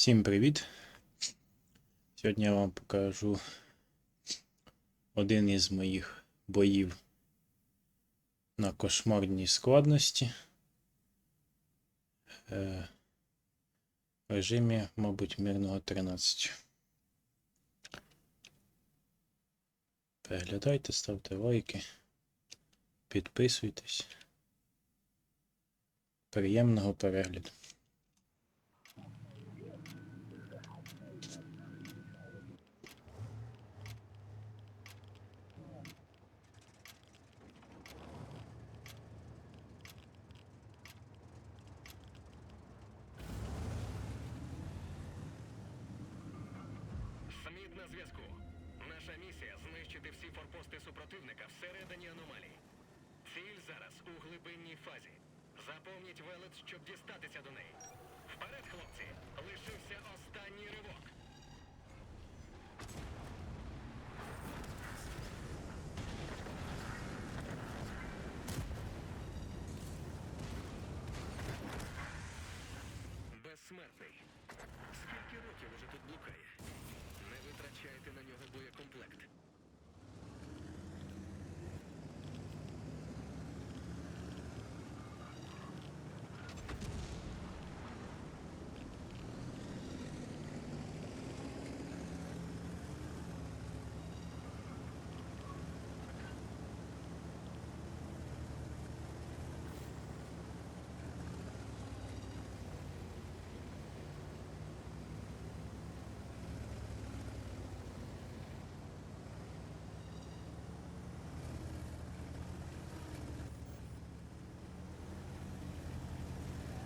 Всім привіт! Сьогодні я вам покажу один із моїх боїв на кошмарній складності. Е, В режимі, мабуть, мирного 13. Переглядайте, ставте лайки, підписуйтесь. Приємного перегляду. Сміт на зв'язку. Наша місія знищити всі форпости супротивника всередині аномалій. Ціль зараз у глибинній фазі. Заповніть велет, щоб дістатися до неї. Вперед, хлопці! Лишився останній ривок. Безсмертний. Скільки років уже тут блукає? Не витрачайте на нього боєкомплект.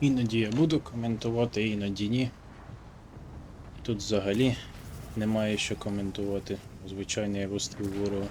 Іноді я буду коментувати, іноді ні. Тут взагалі немає що коментувати. Звичайно, я розстріл ворога.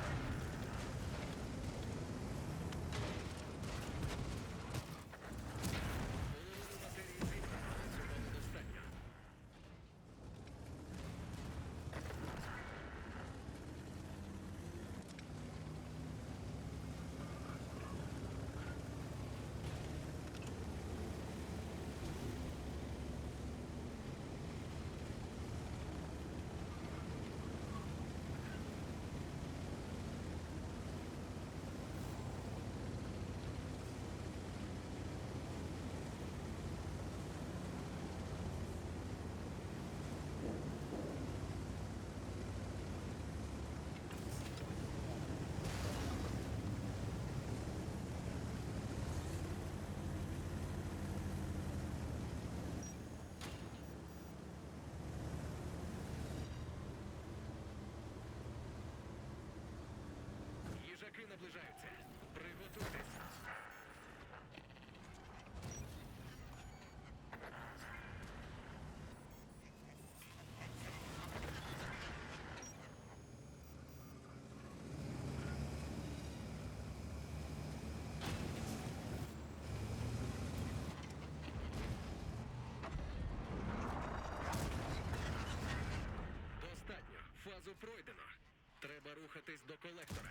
Рухатись до колектора.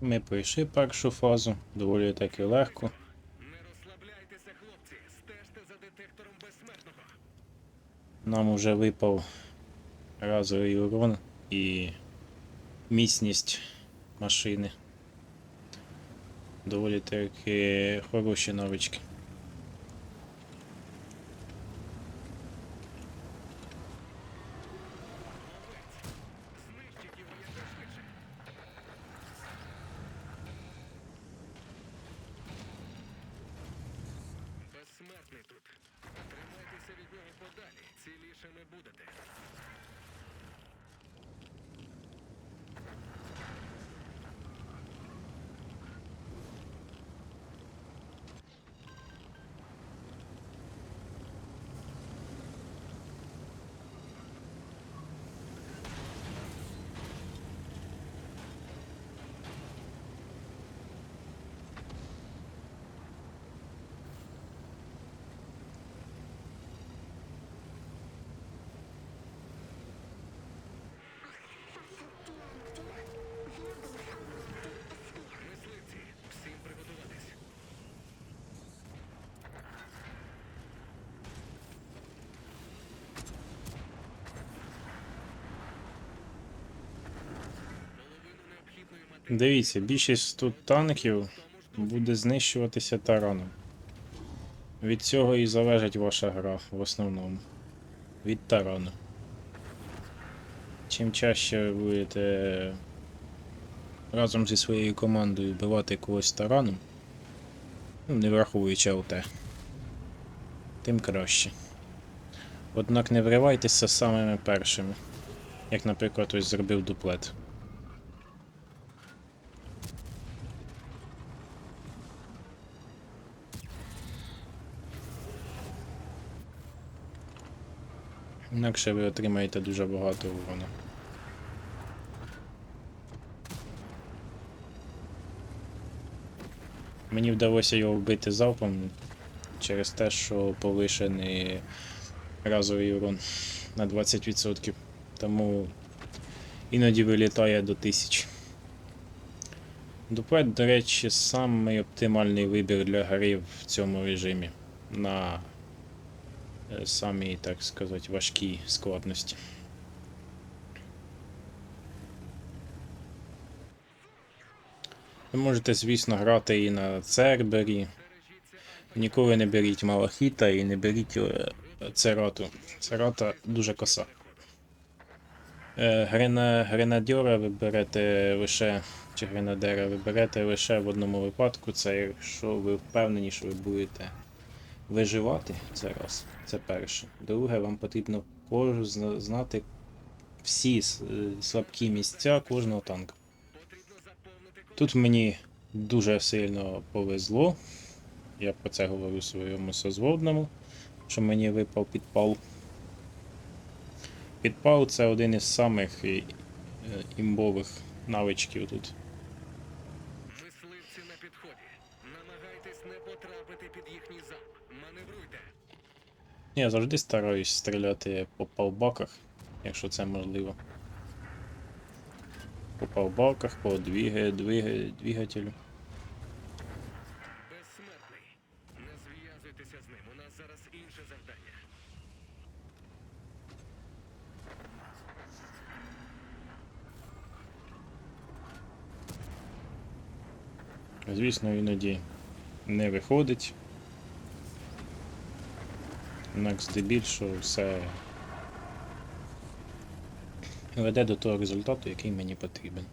Ми пройшли першу фазу, доволі таки легко. Не розслабляйтеся, хлопці. Стежте за детектором безсмертного. Нам уже випав разовий урон і міцність машини. Доволі таки хороші навички. Дивіться, більшість тут танків буде знищуватися тараном. Від цього і залежить ваша гра в основному. Від тарану. Чим чаще ви будете разом зі своєю командою вбивати когось тараном, ну, не враховуючи АУТ, тим краще. Однак не вривайтеся самими першими, як, наприклад, ось зробив дуплет. Інакше ви отримаєте дуже багато урону. Мені вдалося його вбити залпом через те, що повишений разовий урон на 20%. Тому іноді вилітає до 1000. Дуплет, до речі, самий оптимальний вибір для гри в цьому режимі. На е, самій, так сказати, важкій складності. Ви можете, звісно, грати і на Цербері. Ніколи не беріть Малахіта і не беріть е, Церату. Церата дуже коса. Е, Грена, гренадьора ви берете лише, чи гренадера ви берете лише в одному випадку, це якщо ви впевнені, що ви будете виживати, це раз. Це перше. Друге, вам потрібно знати всі е, слабкі місця кожного танка. Тут мені дуже сильно повезло. Я про це говорю своєму созводному, що мені випав підпал. Підпал це один із самих е, імбових навичків тут. Мисливці на підході. Намагайтесь не потрапити під їхній залп. Маневруйте. Я завжди стараюсь стріляти по палбаках, якщо це можливо. По палбаках, по двіги, двіги, двигателю. Безсмертний. Не зв'язуйтеся з ним. У нас зараз інше завдання. Звісно, іноді не виходить. Однак здебільшого все веде до того результату, який мені потрібен.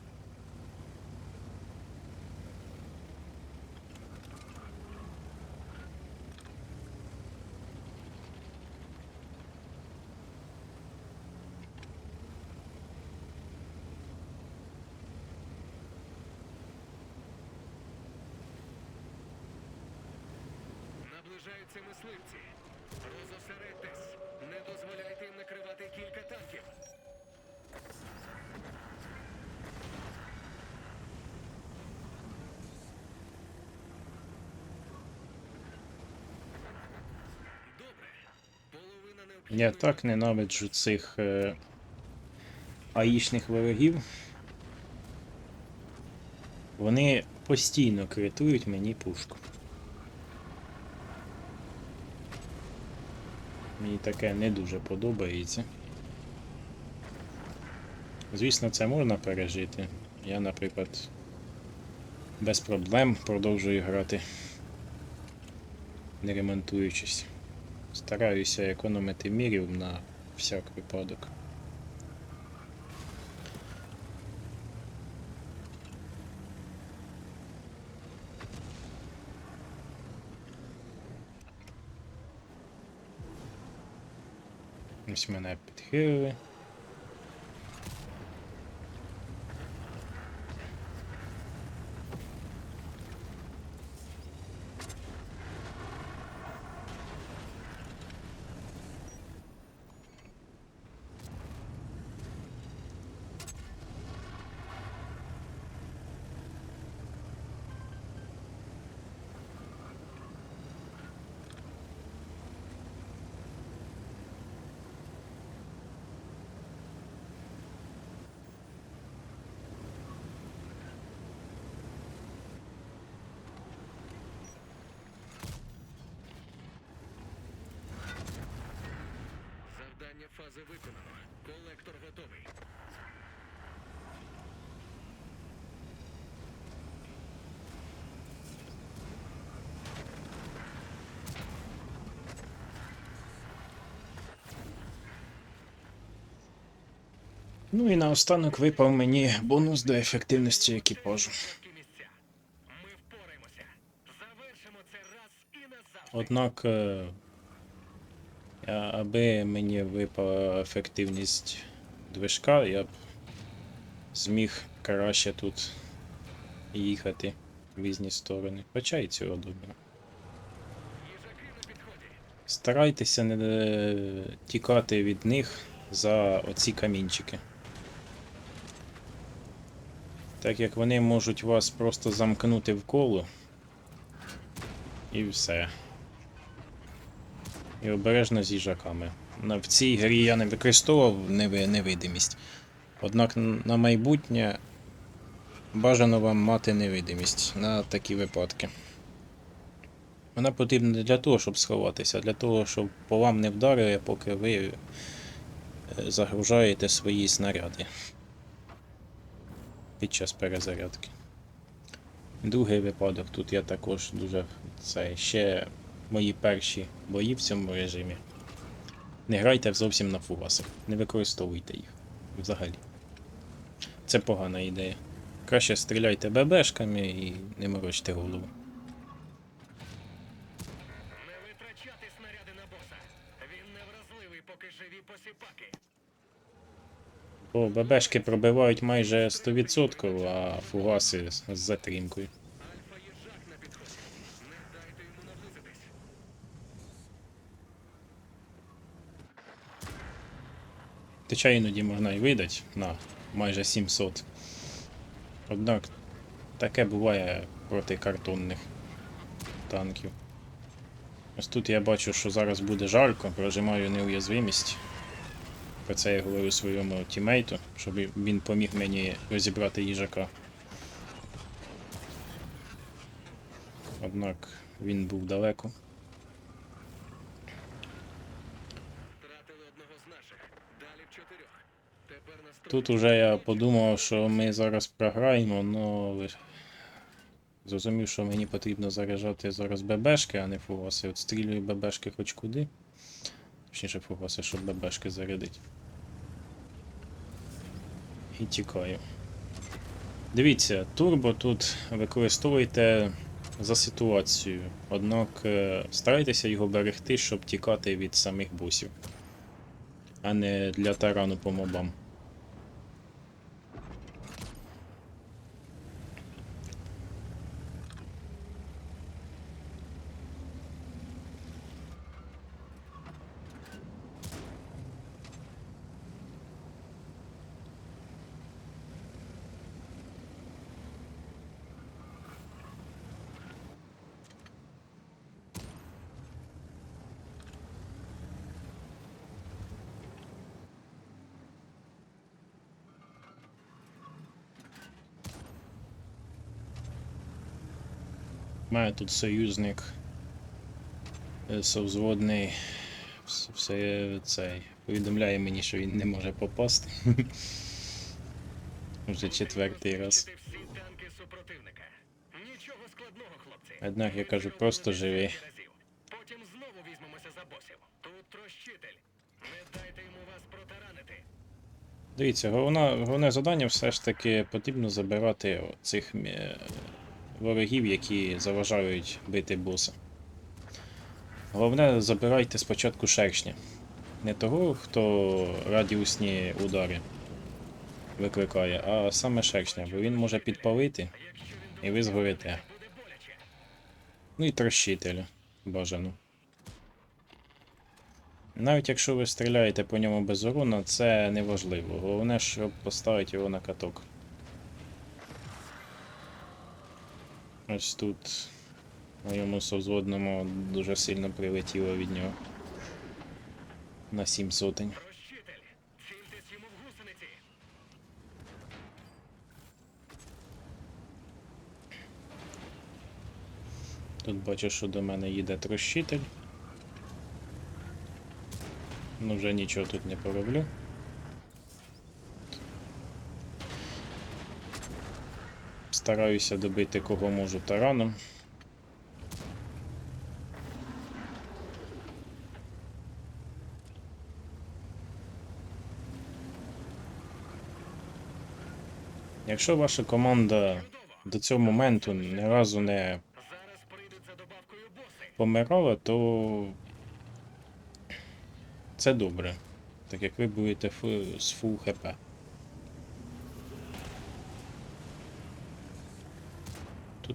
Наближаються мисливці. Розосередьтесь. Не дозволяйте їм накривати кілька танків. Я так ненавиджу цих е, аїшних ворогів. Вони постійно критують мені пушку. Мені таке не дуже подобається. Звісно, це можна пережити. Я, наприклад, без проблем продовжую грати, не ремонтуючись. Стараюся економити мірів на всяк випадок. Ось мене підхилили. фази виконано. Колектор готовий. Ну і наостанок випав мені бонус до ефективності екіпажу. Однак. Е, аби мені випала ефективність движка, я б зміг краще тут їхати в різні сторони. Хоча і цього добре. Старайтеся не е, тікати від них за оці камінчики. Так як вони можуть вас просто замкнути в коло. І все. І обережно з їжаками. В цій грі я не використовував невидимість. Однак на майбутнє бажано вам мати невидимість на такі випадки. Вона потрібна не для того, щоб сховатися, а для того, щоб по вам не вдарили, поки ви е, загружаєте свої снаряди під час перезарядки. Другий випадок, тут я також дуже це ще мої перші бої в цьому режимі. Не грайте зовсім на фугасах, не використовуйте їх взагалі. Це погана ідея. Краще стріляйте ББшками і не морочте голову. Не витрачати снаряди на боса. Він невразливий, поки живі посіпаки. Бо ББшки пробивають майже 100%, а фугаси з затримкою. Альфа їжак на підході. Не дайте йому наблизитись. Хоча іноді можна і видати на майже 700. Однак таке буває проти картонних танків. Ось тут я бачу, що зараз буде жарко, прожимаю неуязвимість. Про це я говорю своєму тімейту, щоб він поміг мені розібрати їжака. Однак він був далеко. Тут уже я подумав, що ми зараз програємо, але зрозумів, що мені потрібно заряджати зараз ББшки, а не фугаси. От стрілюю ББшки хоч куди. Точніше фугаси, щоб ББшки зарядити. І тікаю. Дивіться, турбо тут використовуйте за ситуацією. Однак е, старайтеся його берегти, щоб тікати від самих босів, а не для тарану по мобам. Мене тут союзник е, совзводний. Все цей повідомляє мені, що він не може попасти. Вже четвертий раз. Однак я кажу, просто разів. Потім знову візьмемося за босів. Тут трощитель. Не дайте йому вас протаранити. Дивіться, головне, головне завдання все ж таки потрібно забирати цих ворогів, які заважають бити боса. Головне, забирайте спочатку шершня. Не того, хто радіусні удари викликає, а саме шершня, бо він може підпалити і ви згорите. Ну і трощителя бажано. Навіть якщо ви стріляєте по ньому без урона, це не важливо. Головне, щоб поставити його на каток. Ось тут моєму совзводному дуже сильно прилетіло від нього. На 7 сотень. Тут бачу, що до мене їде трощитель. Ну вже нічого тут не пороблю. Стараюся добити кого можу тараном. Якщо ваша команда до цього моменту ні разу не помирала, то це добре. Так як ви будете з фул хп.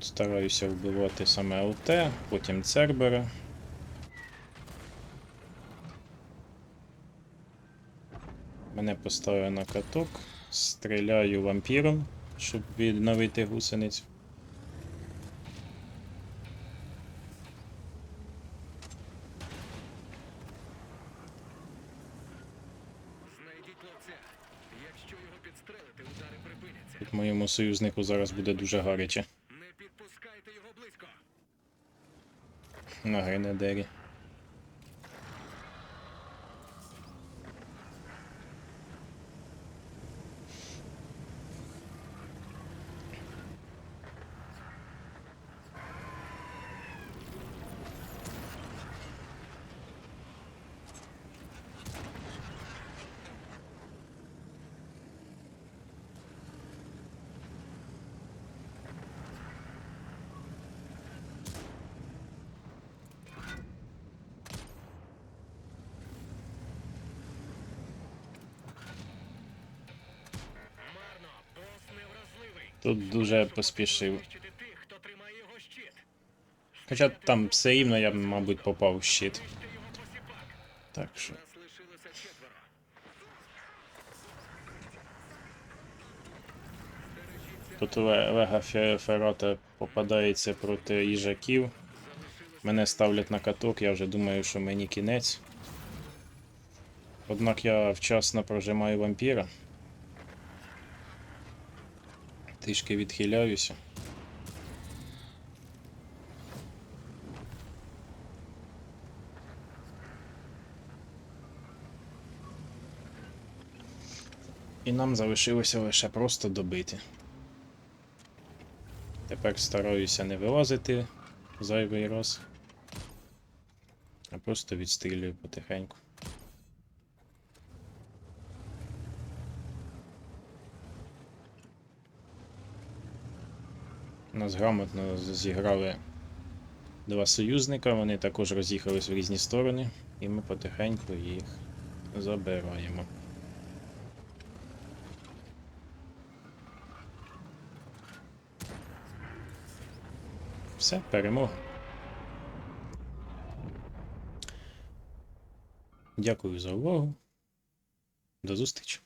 Тут стараюся вбивати саме ЛТ, потім Цербера. Мене поставили на каток, стріляю вампіром, щоб відновити гусеницю. Моєму союзнику зараз буде дуже гаряче na renda dele Тут дуже поспішив. Хоча там все рівно я б, мабуть, попав в щит. Так що. Тут Ле- Лега Фе- Ферата попадається проти їжаків. Мене ставлять на каток, я вже думаю, що мені кінець. Однак я вчасно прожимаю вампіра. Трішки відхиляюся. І нам залишилося лише просто добити. Тепер стараюся не вилазити зайвий раз, а просто відстрілюю потихеньку. Нас грамотно зіграли два союзника, вони також роз'їхались в різні сторони, і ми потихеньку їх забираємо. Все, перемога. Дякую за увагу. До зустрічі.